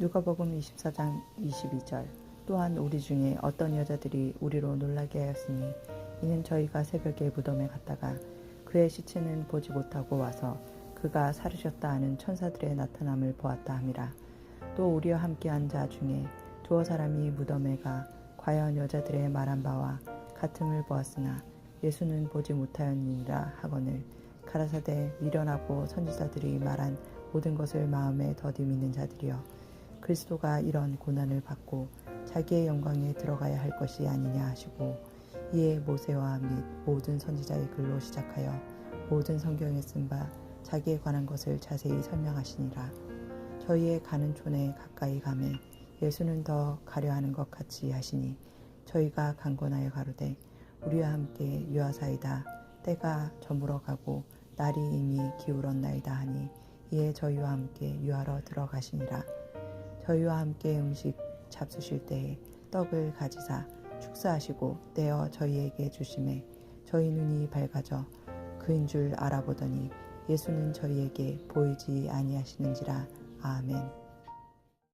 누가복음 24장 22절. 또한 우리 중에 어떤 여자들이 우리로 놀라게 하였으니 이는 저희가 새벽에 무덤에 갔다가 그의 시체는 보지 못하고 와서 그가 살으셨다 하는 천사들의 나타남을 보았다 함이라. 또 우리와 함께한 자 중에 두어 사람이 무덤에 가 과연 여자들의 말한 바와 같음을 보았으나 예수는 보지 못하였느니라 하거늘 가라사대 미련하고 선지자들이 말한 모든 것을 마음에 더디 믿는 자들이여 그리스도가 이런 고난을 받고 자기의 영광에 들어가야 할 것이 아니냐 하시고 이에 모세와 및 모든 선지자의 글로 시작하여 모든 성경에 쓴 바 자기에 관한 것을 자세히 설명하시니라. 저희의 가는 촌에 가까이 가매 예수는 더 가려 하는 것 같이 하시니 저희가 강권하여 가로되 우리와 함께 유하사이다. 때가 저물어 가고 날이 이미 기울었나이다 하니 이에 저희와 함께 유하러 들어가시니라 저희와 함께 음식 잡수실 때에 떡을 가지사 축사하시고 떼어 저희에게 주심에 저희 눈이 밝아져 그인 줄 알아보더니 예수는 저희에게 보이지 아니하시는지라 아멘.